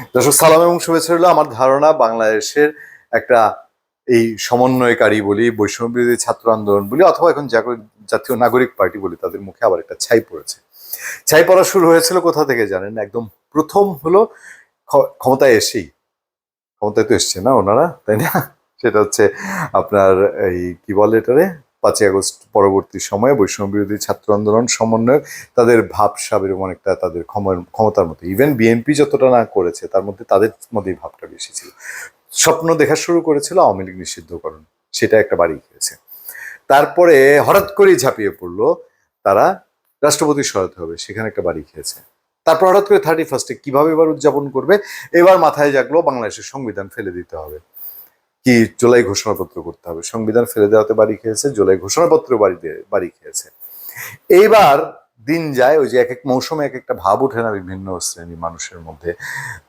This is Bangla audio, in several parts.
দর্শক, সালাম এবং শুভেচ্ছা রইল আমার ধারণা বাংলাদেশের একটা এই সমন্বয়কারী বলি বৈষম্য ছাত্র আন্দোলন বলি, অথবা এখন জাতীয় নাগরিক পার্টি বলি, তাদের মুখে আবার একটা ছাই পড়েছে। ছাই পড়া শুরু হয়েছিল কোথা থেকে জানেন? একদম প্রথম হলো ক্ষ- ক্ষমতায় এসেই। ক্ষমতায় তো এসছে না ওনারা, তাই না? সেটা হচ্ছে আপনার এই কি বলে এটারে? পাঁচই আগস্ট পরবর্তী সময়ে বৈষম্য বিরোধী ছাত্র আন্দোলন সমন্বয়ক তাদের ভাবসাব এরকম একটা তাদের ক্ষম- ক্ষমতার মতো। ইভেন বিএনপি যতটা না করেছে, তার মধ্যে তাদের মধ্যেই ভাবটা বেশি ছিল। স্বপ্ন দেখা শুরু করেছিল আওয়ামী লীগ নিষিদ্ধকরণ। সেটা একটা বাড়ি খেয়েছে তারপরে হঠাৎ করেই ঝাঁপিয়ে পড়ল তারা রাষ্ট্রপতি সহায়তা হবে, সেখানে একটা বাড়ি খেয়েছে তারপর হঠাৎ করে থার্টি ফার্স্টে কীভাবে এবার উদযাপন করবে? এবার মাথায় জাগলো বাংলাদেশের সংবিধান ফেলে দিতে হবে। কি জুলাই ঘোষণাপত্র করতে হবে? সংবিধান ফেলে দেওয়াতে বাড়ি খেয়েছে, জুলাই ঘোষণাপত্র বাড়ি বাড়ি খেয়েছে। এইবার দিন যায়, ওই যে এক এক মৌসুমে এক একটা ভাব ওঠে না বিভিন্ন শ্রেণির মানুষের মধ্যে।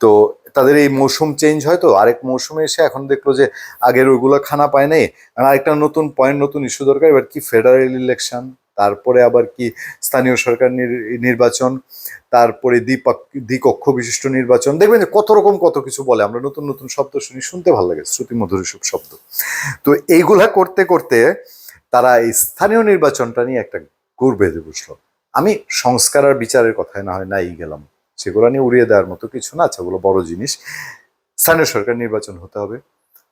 তো তাদের এই মৌসুম চেঞ্জ হয় তো, আরেক মৌসুমে এসে এখন দেখল যে আগের ওইগুলো খানা পায় নাই, আর আরেকটা নতুন পয়েন্ট নতুন ইস্যু দরকার, এবার কি ফেডারেল ইলেকশন তারপরে আবার কি স্থানীয় সরকার নির- নির্বাচন, তারপরে দ্বিপাক, দ্বিকক্ষ বিশিষ্ট নির্বাচন। দেখবেন যে কত রকম কত কিছু বলে। আমরা নতুন নতুন শব্দ শুনি, শুনতে ভালো লাগে, শ্রুতি মধুর সব শব্দ। তো এইগুলা করতে করতে তারা এই স্থানীয় নির্বাচনটা নিয়ে একটা গুড় বেঁধে বসল। আমি সংস্কার আর বিচারের কথায় না হয় নাই গেলাম। সেগুলো নিয়ে উড়িয়ে দেওয়ার মতো কিছু না, আছে, ওগুলো বড় জিনিস। স্থানীয় সরকার নির্বাচন হতে হবে।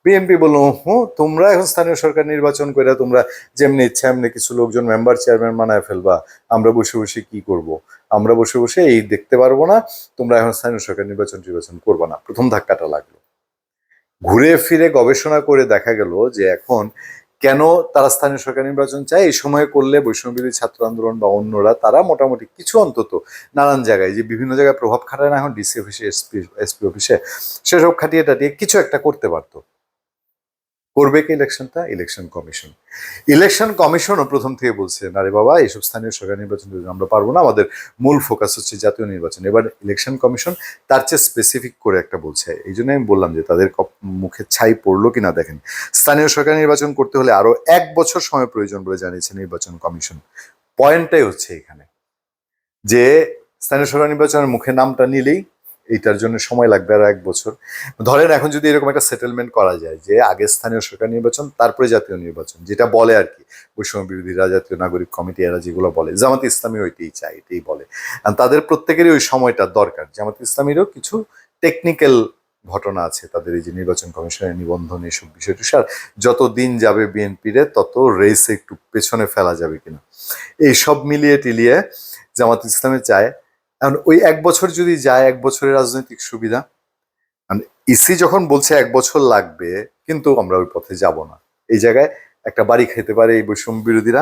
বিএনপি বলল হুঁ তোমরা এখন স্থানীয় সরকার নির্বাচন করে তোমরা যেমনি ইচ্ছা এমনি কিছু লোকজন মেম্বার চেয়ারম্যান বানায় ফেলবা। আমরা বসে বসে কি করব? আমরা বসে বসে এই দেখতে পারব না। তোমরা এখন স্থানীয় সরকার নির্বাচন নির্বাচন করব না। প্রথম ধাক্কাটা লাগল। ঘুরে ফিরে গবেষণা করে দেখা গেল যে এখন কেন তারা স্থানীয় সরকার নির্বাচন চায়? এই সময় করলে বৈষম্যবিরোধী ছাত্র আন্দোলন বা অন্যরা, তারা মোটামুটি কিছু অন্তত নানান জায়গায় যে বিভিন্ন জায়গায় প্রভাব খাটায় না, এখন ডিসি অফিসে এসপি এসপি অফিসে সেসব খাটিয়ে টাটিয়ে কিছু একটা করতে পারতো। করবে কি ইলেকশনটা? Election commission. ইলেকশন কমিশনও প্রথম থেকে বলছে, না রে বাবা, এইসব স্থানীয় সরকার নির্বাচন আমরা পারব না, আমাদের মূল ফোকাস হচ্ছে জাতীয় নির্বাচন। এবার ইলেকশন কমিশন তার চেয়ে স্পেসিফিক করে একটা বলছে। এই জন্য আমি বললাম যে, তাদের মুখে ছাই পড়ল কি না দেখেন। স্থানীয় সরকার নির্বাচন করতে হলে আরও এক বছর সময় প্রয়োজন বলে জানিয়েছে নির্বাচন কমিশন। পয়েন্টটাই হচ্ছে এখানে। যে, স্থানীয় সরকার নির্বাচনের মুখে নামটা নিলেই এইটার জন্য সময় লাগবে আর এক বছর। ধরেন এখন যদি এরকম একটা সেটেলমেন্ট করা যায় যে আগে স্থানীয় সরকার নির্বাচন, তারপরে জাতীয় নির্বাচন, যেটা বলে আর কি, বৈষম্য বিরোধীরা, জাতীয় নাগরিক কমিটি, এরা যেগুলো বলে। জামাত ইসলামী ওইটাই চায়, এটাই বলে। তাদের প্রত্যেকেরই ওই সময়টা দরকার। জামাত ইসলামীরও কিছু টেকনিক্যাল ঘটনা আছে তাদের এই যে নির্বাচন কমিশনের নিবন্ধন এইসব বিষয়টি আর যত দিন যাবে বিএনপিরে, তত রেসে একটু পেছনে ফেলা যাবে কিনা। এই সব মিলিয়ে টিলিয়ে জামাত ইসলামে চায় এখন ওই এক বছর যদি যায়, এক বছরের রাজনৈতিক সুবিধা ইসি যখন বলছে এক বছর লাগবে, কিন্তু আমরা ওই পথে যাব না। এই জায়গায় একটা বাড়ি খেতে পারে এই বৈষম্য বিরোধীরা।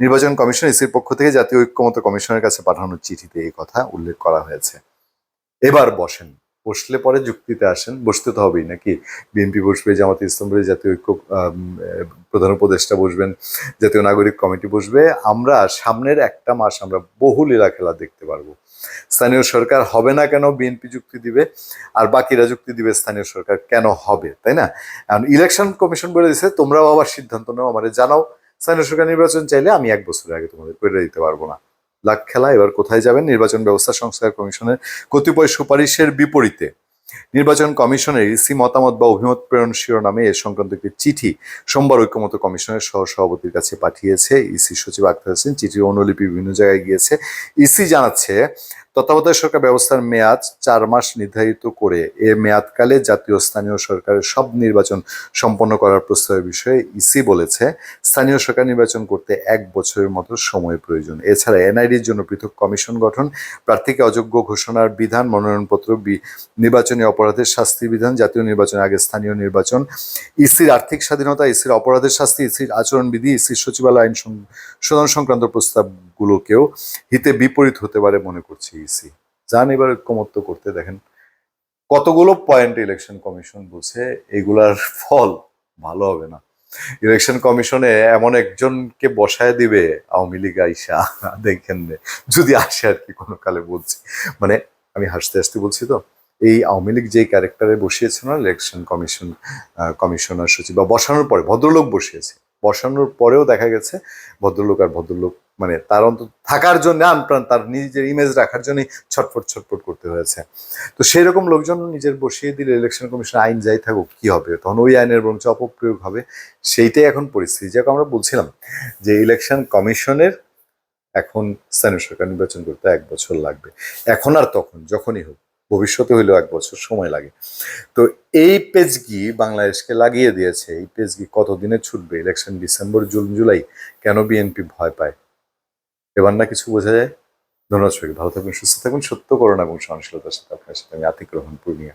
নির্বাচন কমিশন ইসির পক্ষ থেকে জাতীয় ঐক্যমত কমিশনের কাছে পাঠানোর চিঠিতে এই কথা উল্লেখ করা হয়েছে। এবার বসেন। বসলে পরে যুক্তিতে আসেন, বসতে তো হবেই নাকি? বিএনপি বসবে, জামাত ইসলাম বলে জাতীয় ঐক্য প্রধান উপদেষ্টা বসবেন, জাতীয় নাগরিক কমিটি বসবে। আমরা সামনের একটা মাস আমরা বহু লীলা খেলা দেখতে পারব। স্থানীয় সরকার হবে না কেন বিএনপি যুক্তি দিবে? আর বাকিরা যুক্তি দিবে স্থানীয় সরকার কেন হবে, তাই না? ইলেকশন কমিশন বলে দিছে, তোমরাও আবার সিদ্ধান্ত নাও আমাদের জানাও। স্থানীয় সরকার নির্বাচন চাইলে আমি এক বছরের আগে তোমাদের করে দিতে পারব না। লাখ খেলা, এবার কোথায় যাবেন? নির্বাচন ব্যবস্থা সংস্কার কমিশনের কতিপয় সুপারিশের বিপরীতে। নির্বাচন কমিশনের ইসি মতামত বা অভিমত প্রেরণ শিরোনামে এ সংক্রান্ত একটি চিঠি সোমবার ঐক্যমত কমিশনের সহ সভাপতির কাছে পাঠিয়েছে। ইসি সচিব আক্তার হোসেন চিঠির অনুলিপি বিভিন্ন জায়গায় গিয়েছে। ইসি জানাচ্ছে তত্ত্বাবধায়ক সরকার ব্যবস্থার মেয়াদ চার মাস নির্ধারিত করে এ মেয়াদকালে জাতীয় স্থানীয় সরকারের সব নির্বাচন সম্পন্ন করার প্রস্তাবের বিষয়ে ইসি বলেছে, স্থানীয় সরকার নির্বাচন করতে এক বছরের মতো সময় প্রয়োজন। এছাড়া এনআইডির জন্য পৃথক কমিশন গঠন, প্রার্থীকে অযোগ্য ঘোষণার বিধান, মনোনয়নপত্র নির্বাচনী অপরাধের শাস্তি বিধান, জাতীয় নির্বাচনের আগে স্থানীয় নির্বাচন, ইসির আর্থিক স্বাধীনতা, ইসির অপরাধের শাস্তি, ইসির আচরণবিধি, ইসির সচিবালয় আইন সংশোধন সংক্রান্ত প্রস্তাবগুলোকেও হিতে বিপরীত হতে পারে মনে করছে। ইসি যান এবার ঐক্যমত্য করতে দেখেন, কতগুলো পয়েন্ট ইলেকশন কমিশন বলছে, এগুলার ফল ভালো হবে না। ইলেকশন কমিশনে এমন একজনকে বসায় দিবে, আওয়ামী লীগ আইসা, দেখেন যদি আসে আর কি কোনো কালে বলছি। মানে আমি হাসতে হাসতে বলছি তো, এই আওয়ামী লীগ যেই ক্যারেক্টারে বসিয়েছে না ইলেকশন কমিশন কমিশনার সচিব, বা বসানোর পরে, ভদ্রলোক বসিয়েছে, বসানোর পরেও দেখা গেছে, ভদ্রলোক আর ভদ্রলোক মানে তার অন্তত থাকার জন্য আনপ্রাণ তার নিজের ইমেজ রাখার জন্যই ছটফট ছটফট করতে হয়েছে। তো সেই রকম লোকজন নিজের বসিয়ে দিলে ইলেকশন কমিশন আইন যাই থাকুক, কি হবে? তখন ওই আইনের বরঞ্চ অপপ্রয়োগ হবে। সেইটাই এখন পরিস্থিতি। যাকে, আমরা বলছিলাম যে ইলেকশন কমিশনের এখন স্থানীয় সরকার নির্বাচন করতে এক বছর লাগবে। এখন আর তখন, যখনই হোক, ভবিষ্যতে হইলেও এক বছর সময় লাগে। তো এই পেজগি বাংলাদেশকে লাগিয়ে দিয়েছে। এই পেজগি কতদিনে ছুটবে? ইলেকশন ডিসেম্বর, জুন, জুলাই, কেন বিএনপি ভয় পায়? এবার না কিছু বোঝা যায়। ধন্যবাদ সবাইকে। ভালো থাকবেন, সুস্থ থাকবেন। সত্য করুন এবং সহনশীলতার সাথে আপনার সাথে আমি আতিক রহমান পূর্ণিয়া।